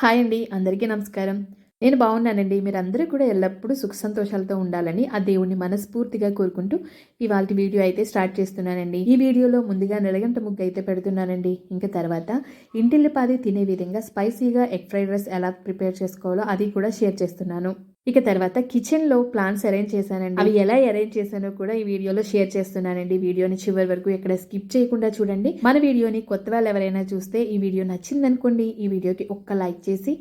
Hi అండి అందరికీ నమస్కారం. నేను బాగున్నానండి. మీరందరూ కూడా ఎల్లప్పుడూ సుఖ సంతోషాలతో ఉండాలని ఆ దేవుణ్ణి మనస్ఫూర్తిగా కోరుకుంటూ ఇవాళ వీడియో అయితే స్టార్ట్ చేస్తున్నానండి. ఈ వీడియోలో ముందుగా నెలగంట ముగ్గు అయితే పెడుతున్నానండి. ఇంకా తర్వాత ఇంటిల్లిపాది తినే విధంగా స్పైసీగా ఎగ్ ఫ్రైడ్ రైస్ ఎలా ప్రిపేర్ చేసుకోవాలో అది కూడా షేర్ చేస్తున్నాను. ఇక తర్వాత కిచెన్లో ప్లాన్స్ అరేంజ్ చేశానండి. అవి ఎలా అరేంజ్ చేశానో కూడా ఈ వీడియోలో షేర్ చేస్తున్నానండి. వీడియోని చివరి వరకు ఎక్కడ స్కిప్ చేయకుండా చూడండి. మన వీడియోని కొత్త వాళ్ళు ఎవరైనా చూస్తే ఈ వీడియో నచ్చిందనుకోండి ఈ వీడియోకి ఒక్క లైక్ చేసి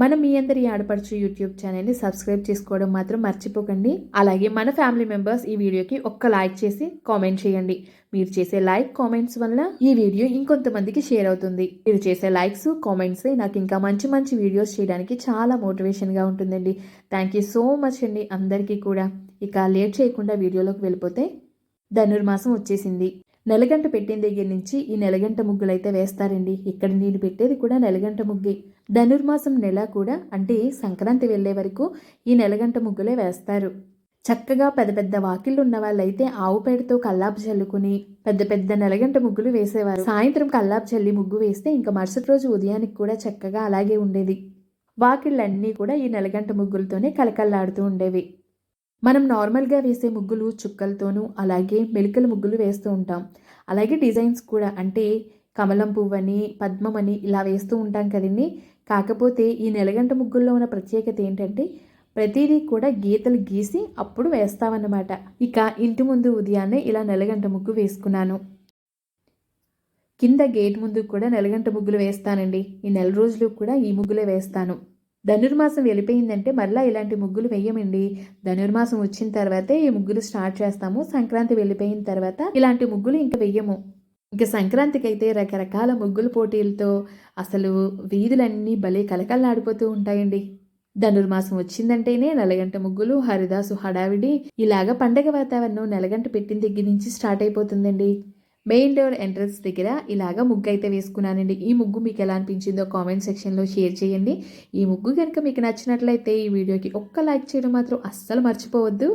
మన మీ అందరి ఆడపడుచు యూట్యూబ్ ఛానల్ని సబ్స్క్రైబ్ చేసుకోవడం మాత్రం మర్చిపోకండి. అలాగే మన ఫ్యామిలీ మెంబర్స్ ఈ వీడియోకి ఒక్క లైక్ చేసి కామెంట్ చేయండి. మీరు చేసే లైక్ కామెంట్స్ వల్ల ఈ వీడియో ఇంకొంతమందికి షేర్ అవుతుంది. మీరు చేసే లైక్స్ కామెంట్స్ నాకు ఇంకా మంచి మంచి వీడియోస్ చేయడానికి చాలా మోటివేషన్గా ఉంటుందండి. థ్యాంక్ యూ సో మచ్ అండి అందరికీ కూడా. ఇక లేట్ చేయకుండా వీడియోలోకి వెళ్ళిపోతే ధనుర్మాసం వచ్చేసింది. నెలగంట పెట్టిన దగ్గర నుంచి ఈ నెలగంట ముగ్గులు అయితే వేస్తారండి. ఇక్కడ నేను పెట్టేది కూడా నెలగంట ముగ్గే. ధనుర్మాసం నెల కూడా అంటే సంక్రాంతి వెళ్ళే వరకు ఈ నెలగంట ముగ్గులే వేస్తారు. చక్కగా పెద్ద పెద్ద వాకిళ్ళు ఉన్న వాళ్ళైతే ఆవు పేడతో కల్లాపు చల్లుకుని పెద్ద పెద్ద నెలగంట ముగ్గులు వేసేవారు. సాయంత్రం కల్లాపు చల్లి ముగ్గు వేస్తే ఇంకా మరుసటి రోజు ఉదయానికి కూడా చక్కగా అలాగే ఉండేది. వాకిళ్ళన్నీ కూడా ఈ నెలగంట ముగ్గులతోనే కలకల్లాడుతూ ఉండేవి. మనం నార్మల్గా వేసే ముగ్గులు చుక్కలతోనూ అలాగే మెలికల ముగ్గులు వేస్తూ ఉంటాం. అలాగే డిజైన్స్ కూడా అంటే కమలం పువ్వని పద్మమని ఇలా వేస్తూ ఉంటాం కదండి. కాకపోతే ఈ నెలగంట ముగ్గుల్లో ఉన్న ప్రత్యేకత ఏంటంటే ప్రతిదీ కూడా గీతలు గీసి అప్పుడు వేస్తామన్నమాట. ఇక ఇంటి ముందు ఉదయాన్నే ఇలా నెలగంట ముగ్గు వేసుకున్నాను. కింద గేట్ ముందు కూడా నెలగంట ముగ్గులు వేస్తానండి. ఈ నెల రోజులు కూడా ఈ ముగ్గులే వేస్తాను. ధనుర్మాసం వెళ్ళిపోయిందంటే మళ్ళీ ఇలాంటి ముగ్గులు వేయమండి. ధనుర్మాసం వచ్చిన తర్వాతే ఈ ముగ్గులు స్టార్ట్ చేస్తాము. సంక్రాంతి వెళ్ళిపోయిన తర్వాత ఇలాంటి ముగ్గులు ఇంకా వెయ్యము ఇంకా సంక్రాంతికి అయితే రకరకాల ముగ్గుల పోటీలతో అసలు వీధులన్నీ భలే కలకలాడిపోతూ ఉంటాయండి. ధనుర్మాసం వచ్చిందంటేనే నెలగంట ముగ్గులు హరిదాసు హడావిడి ఇలాగ పండగ వాతావరణం నెలగంట పెట్టిన దగ్గర నుంచి స్టార్ట్ అయిపోతుందండి. మెయిన్ డోర్ ఎంట్రన్స్ దగ్గర ఇలాగ ముగ్గు అయితే వేసుకున్నానండి. ఈ ముగ్గు మీకు ఎలా అనిపించిందో కామెంట్ సెక్షన్లో షేర్ చేయండి. ఈ ముగ్గు కనుక మీకు నచ్చినట్లయితే ఈ వీడియోకి ఒక్క లైక్ చేయడం మాత్రం అస్సలు మర్చిపోవద్దు.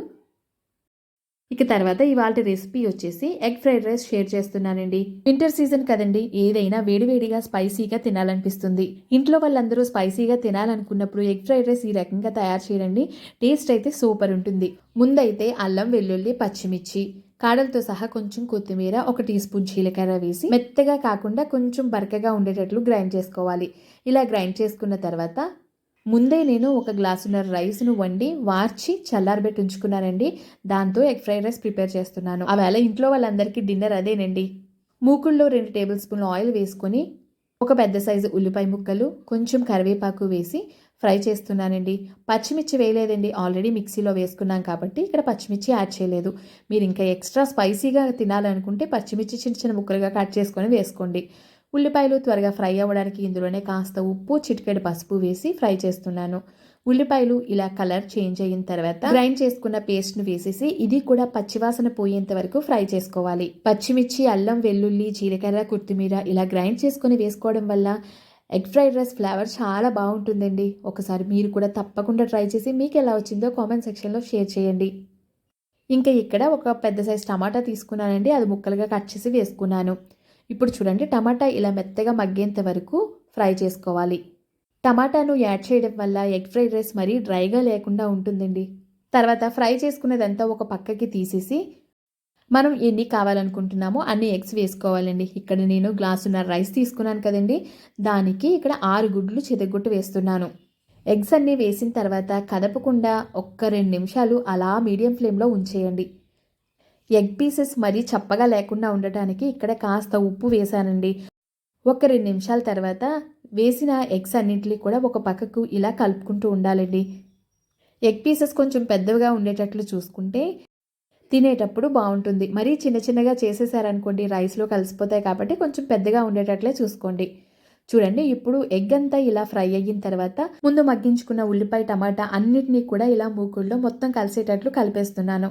ఇక తర్వాత ఇవాళ రెసిపీ వచ్చేసి ఎగ్ ఫ్రైడ్ రైస్ షేర్ చేస్తున్నానండి. వింటర్ సీజన్ కదండి ఏదైనా వేడివేడిగా స్పైసీగా తినాలనిపిస్తుంది. ఇంట్లో వాళ్ళందరూ స్పైసీగా తినాలనుకున్నప్పుడు ఎగ్ ఫ్రైడ్ రైస్ ఈ రకంగా తయారు చేయండి. టేస్ట్ అయితే సూపర్ ఉంటుంది. ముందైతే అల్లం వెల్లుల్లి పచ్చిమిర్చి. కాడలతో సహా కొంచెం కొత్తిమీర ఒక టీ స్పూన్ జీలకర్ర వేసి మెత్తగా కాకుండా కొంచెం బరకగా ఉండేటట్లు గ్రైండ్ చేసుకోవాలి. ఇలా గ్రైండ్ చేసుకున్న తర్వాత ముందే నేను ఒక గ్లాసున్నర రైస్ను వండి వార్చి చల్లారబెట్టి ఉంచుకున్నానండి. దాంతో ఎగ్ ఫ్రైడ్ రైస్ ప్రిపేర్ చేస్తున్నాను. అవేళ ఇంట్లో వాళ్ళందరికీ డిన్నర్ అదేనండి. మూకుల్లో రెండు టేబుల్ స్పూన్ ఆయిల్ వేసుకొని ఒక పెద్ద సైజు ఉల్లిపాయ ముక్కలు కొంచెం కరివేపాకు వేసి ఫ్రై చేస్తున్నానండి. పచ్చిమిర్చి వేయలేదండి. ఆల్రెడీ మిక్సీలో వేసుకున్నాం కాబట్టి ఇక్కడ పచ్చిమిర్చి యాడ్ చేయలేదు. మీరు ఇంకా ఎక్స్ట్రా స్పైసీగా తినాలనుకుంటే పచ్చిమిర్చి చిన్న చిన్న ముక్కలుగా కట్ చేసుకొని వేసుకోండి. ఉల్లిపాయలు త్వరగా ఫ్రై అవ్వడానికి ఇందులోనే కాస్త ఉప్పు చిటికెడు పసుపు వేసి ఫ్రై చేస్తున్నాను. ఉల్లిపాయలు ఇలా కలర్ చేంజ్ అయిన తర్వాత గ్రైండ్ చేసుకున్న పేస్ట్ను వేసేసి ఇది కూడా పచ్చివాసన పోయేంత వరకు ఫ్రై చేసుకోవాలి. పచ్చిమిర్చి అల్లం వెల్లుల్లి జీలకర్ర కొత్తిమీర ఇలా గ్రైండ్ చేసుకుని వేసుకోవడం వల్ల ఎగ్ ఫ్రైడ్ రైస్ ఫ్లేవర్ చాలా బాగుంటుందండి. ఒకసారి మీరు కూడా తప్పకుండా ట్రై చేసి మీకు ఎలా వచ్చిందో కామెంట్ సెక్షన్లో షేర్ చేయండి. ఇంకా ఇక్కడ ఒక పెద్ద సైజ్ టమాటా తీసుకున్నానండి. అది ముక్కలుగా కట్ చేసి వేసుకున్నాను. ఇప్పుడు చూడండి టమాటా ఇలా మెత్తగా మగ్గేంత వరకు ఫ్రై చేసుకోవాలి. టమాటాను యాడ్ చేయడం వల్ల ఎగ్ ఫ్రైడ్ రైస్ మరీ డ్రైగా లేకుండా ఉంటుందండి. తర్వాత ఫ్రై చేసుకునేదంతా ఒక పక్కకి తీసేసి మనం ఎన్ని కావాలనుకుంటున్నామో అన్ని ఎగ్స్ వేసుకోవాలండి. ఇక్కడ నేను గ్లాసున్నర రైస్ తీసుకున్నాను కదండి. దానికి ఇక్కడ ఆరు గుడ్లు చెదగొట్టు వేస్తున్నాను. ఎగ్స్ అన్నీ వేసిన తర్వాత కదపకుండా ఒక్క రెండు నిమిషాలు అలా మీడియం ఫ్లేమ్లో ఉంచేయండి. ఎగ్ పీసెస్ మరీ చప్పగా లేకుండా ఉండటానికి ఇక్కడ కాస్త ఉప్పు వేసానండి ఒక రెండు నిమిషాల తర్వాత వేసిన ఎగ్స్ అన్నింటినీ కూడా ఒక పక్కకు ఇలా కలుపుకుంటూ ఉండాలండి. ఎగ్ పీసెస్ కొంచెం పెద్దవిగా ఉండేటట్లు చూసుకుంటే తినేటప్పుడు బాగుంటుంది. మరీ చిన్న చిన్నగా చేసేసారనుకోండి రైస్లో కలిసిపోతాయి కాబట్టి కొంచెం పెద్దగా ఉండేటట్లే చూసుకోండి. చూడండి ఇప్పుడు ఎగ్ అంతా ఇలా ఫ్రై అయిన తర్వాత ముందు మగ్గించుకున్న ఉల్లిపాయ టమాటా అన్నిటినీ కూడా ఇలా మూకుల్లో మొత్తం కలిసేటట్లు కలిపేస్తున్నాను.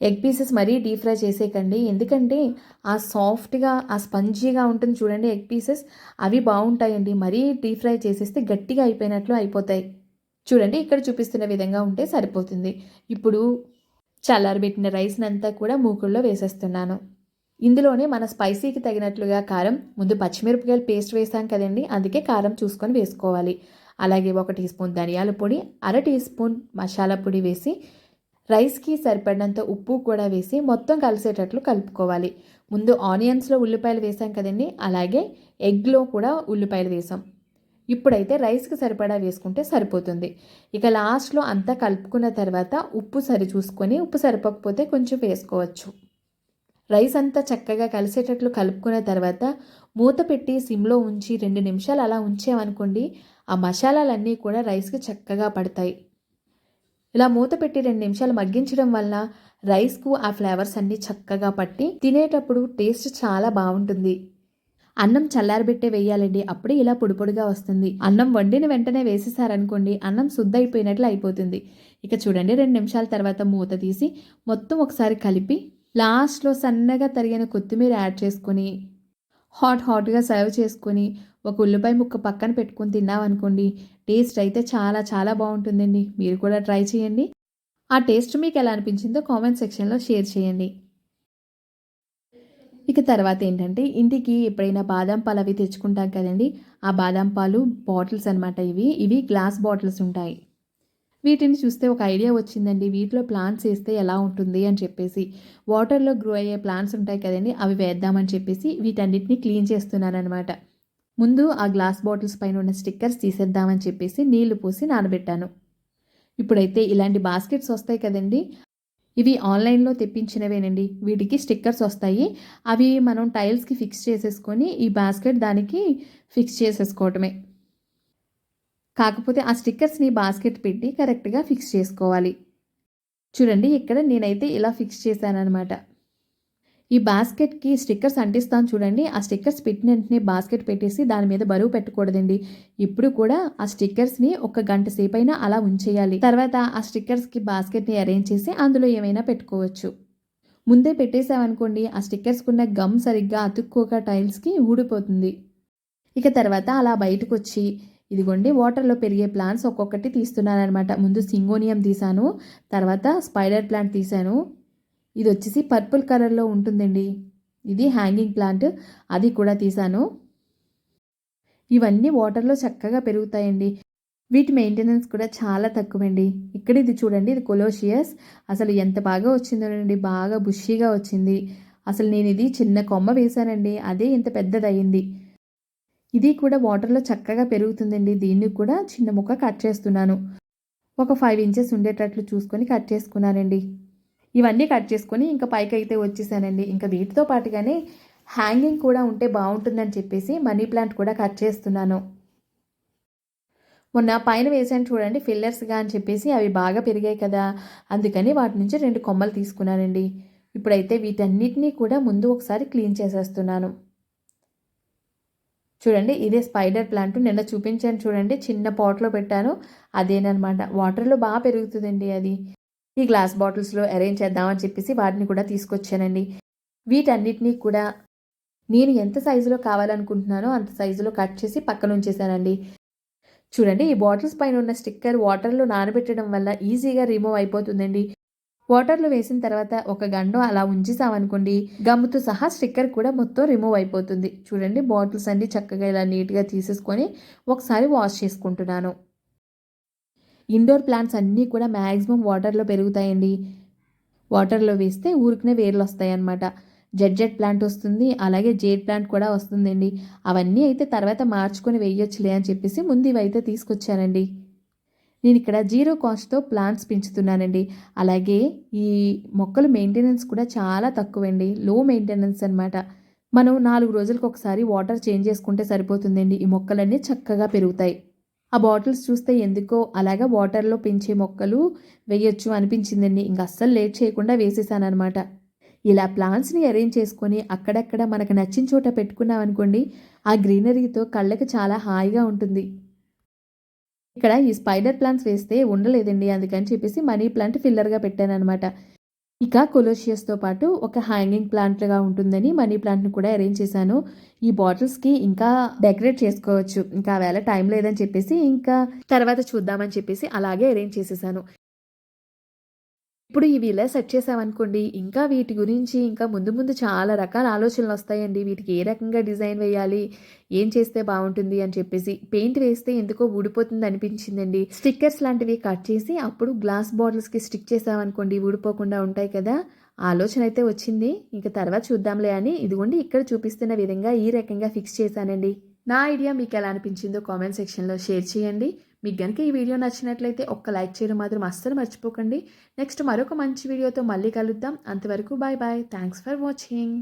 ఎగ్ పీసెస్ మరీ డీప్ ఫ్రై చేసేయకండి. ఎందుకంటే ఆ సాఫ్ట్గా ఆ స్పంజీగా ఉంటుంది చూడండి ఎగ్ పీసెస్. అవి బాగుంటాయండి. మరీ డీప్ ఫ్రై చేసేస్తే గట్టిగా అయిపోయినట్లు అయిపోతాయి. చూడండి ఇక్కడ చూపిస్తున్న విధంగా ఉంటే సరిపోతుంది. ఇప్పుడు చల్లారబెట్టిన రైస్ని అంతా కూడా మూకుల్లో వేసేస్తున్నాను. ఇందులోనే మన స్పైసీకి తగినట్లుగా కారం ముందు పచ్చిమిరపకాయలు పేస్ట్ వేసాం కదండి అందుకే కారం చూసుకొని వేసుకోవాలి. అలాగే ఒక టీ స్పూన్ ధనియాల పొడి అర టీ స్పూన్ మసాలా పొడి వేసి రైస్కి సరిపడినంత ఉప్పు కూడా వేసి మొత్తం కలిసేటట్లు కలుపుకోవాలి. ముందు ఆనియన్స్లో ఉల్లిపాయలు వేసాం కదండి అలాగే ఎగ్లో కూడా ఉల్లిపాయలు వేసాం. ఇప్పుడైతే రైస్కి సరిపడా వేసుకుంటే సరిపోతుంది. ఇక లాస్ట్లో అంతా కలుపుకున్న తర్వాత ఉప్పు సరి చూసుకొని ఉప్పు సరిపోకపోతే కొంచెం వేసుకోవచ్చు. రైస్ అంతా చక్కగా కలిసేటట్లు కలుపుకున్న తర్వాత మూత పెట్టి సిమ్లో ఉంచి రెండు నిమిషాలు అలా ఉంచామనుకోండి ఆ మసాలాలన్నీ కూడా రైస్కి చక్కగా పడతాయి. ఇలా మూత పెట్టి రెండు నిమిషాలు మగ్గించడం వల్ల రైస్కు ఆ ఫ్లేవర్స్ అన్నీ చక్కగా పట్టి తినేటప్పుడు టేస్ట్ చాలా బాగుంటుంది. అన్నం చల్లారబెట్టే వేయాలండి. అప్పుడే ఇలా పొడిపొడిగా వస్తుంది. అన్నం వండిన వెంటనే వేసేసారనుకోండి అన్నం శుద్ధ అయిపోయినట్లు అయిపోతుంది. ఇక చూడండి రెండు నిమిషాల తర్వాత మూత తీసి మొత్తం ఒకసారి కలిపి లాస్ట్లో సన్నగా తరిగిన కొత్తిమీర యాడ్ చేసుకొని హాట్ హాట్గా సర్వ్ చేసుకొని ఒక ఉల్లిపాయ ముక్క పక్కన పెట్టుకొని తిన్నామనుకోండి టేస్ట్ అయితే చాలా చాలా బాగుంటుందండి. మీరు కూడా ట్రై చేయండి. ఆ టేస్ట్ మీకు ఎలా అనిపించిందో కామెంట్ సెక్షన్లో షేర్ చేయండి. ఇక తర్వాత ఏంటంటే ఇంటికి ఎప్పుడైనా బాదం పాలు అవి తెచ్చుకుంటాం కదండి ఆ బాదం పాలు బాటిల్స్ అనమాట ఇవి. ఇవి గ్లాస్ బాటిల్స్ ఉంటాయి. వీటిని చూస్తే ఒక ఐడియా వచ్చిందండి. వీటిలో ప్లాంట్స్ వేస్తే ఎలా ఉంటుంది అని చెప్పేసి. వాటర్లో గ్రో అయ్యే ప్లాంట్స్ ఉంటాయి కదండి అవి వేద్దామని చెప్పేసి వీటన్నిటిని క్లీన్ చేస్తున్నాను అనమాట ముందు ఆ గ్లాస్ బాటిల్స్ పైన ఉన్న స్టిక్కర్స్ తీసేద్దామని చెప్పేసి నీళ్ళు పోసి నానబెట్టాను. ఇప్పుడైతే ఇలాంటి బాస్కెట్స్ వస్తాయి కదండి. ఇవి ఆన్లైన్లో తెప్పించినవేనండి. వీటికి స్టిక్కర్స్ వస్తాయి. అవి మనం టైల్స్కి ఫిక్స్ చేసేసుకొని ఈ బాస్కెట్ దానికి ఫిక్స్ చేసేసుకోవటమే. కాకపోతే ఆ స్టిక్కర్స్ని బాస్కెట్ పెట్టి కరెక్ట్గా ఫిక్స్ చేసుకోవాలి. చూడండి ఇక్కడ నేనైతే ఇలా ఫిక్స్ చేశానమాట ఈ బాస్కెట్కి స్టిక్కర్స్ అంటిస్తాను చూడండి. ఆ స్టిక్కర్స్ పెట్టిన వెంటనే బాస్కెట్ పెట్టేసి దాని మీద బరువు పెట్టకూడదండి. ఇప్పుడు కూడా ఆ స్టిక్కర్స్ని ఒక గంట సేపు అయినా అలా ఉంచేయాలి. తర్వాత ఆ స్టిక్కర్స్కి బాస్కెట్ని అరేంజ్ చేసి అందులో ఏమైనా పెట్టుకోవచ్చు. ముందే పెట్టేసామనుకోండి ఆ స్టిక్కర్స్కి ఉన్న గమ్ సరిగ్గా అతుక్కోక టైల్స్కి ఊడిపోతుంది. ఇక తర్వాత అలా బయటకు వచ్చి ఇదిగోండి వాటర్లో పెరిగే ప్లాంట్స్ ఒక్కొక్కటి తీస్తున్నాను అనమాట ముందు సింగోనియం తీసాను తర్వాత స్పైడర్ ప్లాంట్ తీశాను ఇది వచ్చేసి పర్పుల్ కలర్లో ఉంటుందండి. ఇది హ్యాంగింగ్ ప్లాంట్. అది కూడా తీసాను. ఇవన్నీ వాటర్లో చక్కగా పెరుగుతాయండి. వీటి మెయింటెనెన్స్ కూడా చాలా తక్కువండి. ఇక్కడ ఇది చూడండి ఇది కొలోషియస్. అసలు ఎంత బాగా వచ్చిందోనండి. బాగా బుషీగా వచ్చింది. అసలు నేను ఇది చిన్న కొమ్మ వేశానండి. అదే ఇంత పెద్దదయ్యింది ఇది కూడా వాటర్లో చక్కగా పెరుగుతుందండి. దీన్ని కూడా చిన్న ముక్క కట్ చేస్తున్నాను. ఒక ఫైవ్ ఇంచెస్ ఉండేటట్లు చూసుకొని కట్ చేసుకున్నానండి. ఇవన్నీ కట్ చేసుకొని ఇంకా పైకి అయితే వచ్చేసానండి. ఇంకా వీటితో పాటుగానే హ్యాంగింగ్ కూడా ఉంటే బాగుంటుందని చెప్పేసి మనీ ప్లాంట్ కూడా కట్ చేస్తున్నాను. మొన్న పైన వేసాను చూడండి ఫిల్లర్స్గా అని చెప్పేసి అవి బాగా పెరిగాయి కదా. అందుకని వాటి నుంచి రెండు కొమ్మలు తీసుకున్నానండి. ఇప్పుడైతే వీటన్నిటినీ కూడా ముందు ఒకసారి క్లీన్ చేసేస్తున్నాను. చూడండి ఇదే స్పైడర్ ప్లాంట్. నిన్న చూపించాను చూడండి చిన్న పాట్లో పెట్టాను. అదేనమాట వాటర్లో బాగా పెరుగుతుందండి అది. ఈ గ్లాస్ బాటిల్స్లో అరేంజ్ చేద్దామని చెప్పేసి వాటిని కూడా తీసుకొచ్చానండి. వీటన్నిటినీ కూడా నేను ఎంత సైజులో కావాలనుకుంటున్నానో అంత సైజులో కట్ చేసి పక్కన ఉంచేసానండి. చూడండి ఈ బాటిల్స్ పైన ఉన్న స్టిక్కర్ వాటర్లో నానబెట్టడం వల్ల ఈజీగా రిమూవ్ అయిపోతుందండి. వాటర్లో వేసిన తర్వాత ఒక గండం అలా ఉంచేసామనుకోండి గమ్ముతో సహా స్టిక్కర్ కూడా మొత్తం రిమూవ్ అయిపోతుంది. చూడండి బాటిల్స్ అన్ని చక్కగా ఇలా నీట్గా తీసేసుకొని ఒకసారి వాష్ చేసుకుంటున్నాను. ఇండోర్ ప్లాంట్స్ అన్నీ కూడా మ్యాక్సిమం వాటర్లో పెరుగుతాయండి. వాటర్లో వేస్తే ఊరికనే వేర్లు వస్తాయన్నమాట. జెడ్ జెడ్ ప్లాంట్ వస్తుంది అలాగే జేడ్ ప్లాంట్ కూడా వస్తుందండి. అవన్నీ అయితే తర్వాత మార్చుకొని వేయొచ్చులే అని చెప్పేసి ముందు ఇవైతే తీసుకొచ్చానండి నేను ఇక్కడ జీరో కాస్ట్తో ప్లాంట్స్ పెంచుతున్నానండి. అలాగే ఈ మొక్కలు మెయింటెనెన్స్ కూడా చాలా తక్కువండి. లో మెయింటెనెన్స్ అనమాట మనం నాలుగు రోజులకు ఒకసారి వాటర్ చేంజ్ చేసుకుంటే సరిపోతుందండి. ఈ మొక్కలన్నీ చక్కగా పెరుగుతాయి. ఆ బాటిల్స్ చూస్తే ఎందుకో అలాగా వాటర్లో పెంచే మొక్కలు వేయొచ్చు అనిపించిందండి. ఇంక అస్సలు లేట్ చేయకుండా వేసేసానమాట ఇలా ప్లాంట్స్ని అరేంజ్ చేసుకొని అక్కడక్కడ మనకు నచ్చిన చోట పెట్టుకున్నామనుకోండి ఆ గ్రీనరీతో కళ్ళకి చాలా హాయిగా ఉంటుంది. ఇక్కడ ఈ స్పైడర్ ప్లాంట్స్ వేస్తే ఉండలేదండి. అందుకని చెప్పేసి మనీ ప్లాంట్ ఫిల్లర్గా పెట్టాను అనమాట ఇక కొలోషియస్తో పాటు ఒక హ్యాంగింగ్ ప్లాంట్గా ఉంటుందని మనీ ప్లాంట్ని కూడా అరేంజ్ చేశాను. ఈ బాటిల్స్కి ఇంకా డెకరేట్ చేసుకోవచ్చు. ఇంకా వేళ టైం లేదని చెప్పేసి ఇంకా తర్వాత చూద్దామని చెప్పేసి అలాగే అరేంజ్ చేసేసాను. ఇప్పుడు ఇవి ఇలా సెట్ చేసామనుకోండి ఇంకా వీటి గురించి ఇంకా ముందు ముందు చాలా రకాల ఆలోచనలు వస్తాయండి. వీటికి ఏ రకంగా డిజైన్ వేయాలి ఏం చేస్తే బాగుంటుంది అని చెప్పేసి. పెయింట్ వేస్తే ఎందుకో ఊడిపోతుంది అనిపించిందండి. స్టిక్కర్స్ లాంటివి కట్ చేసి అప్పుడు గ్లాస్ బాటిల్స్కి స్టిక్ చేసామనుకోండి ఊడిపోకుండా ఉంటాయి కదా. ఆలోచన అయితే వచ్చింది. ఇంకా తర్వాత చూద్దాంలే అని ఇదిగోండి ఇక్కడ చూపిస్తున్న విధంగా ఈ రకంగా ఫిక్స్ చేశానండి. నా ఐడియా మీకు ఎలా అనిపించిందో కామెంట్ సెక్షన్లో షేర్ చేయండి. మీకు కనుక ఈ వీడియో నచ్చినట్లయితే ఒక్క లైక్ చేయడం మాత్రం అస్సలు మర్చిపోకండి. నెక్స్ట్ మరొక మంచి వీడియోతో మళ్ళీ కలుద్దాం. అంతవరకు bye bye thanks for watching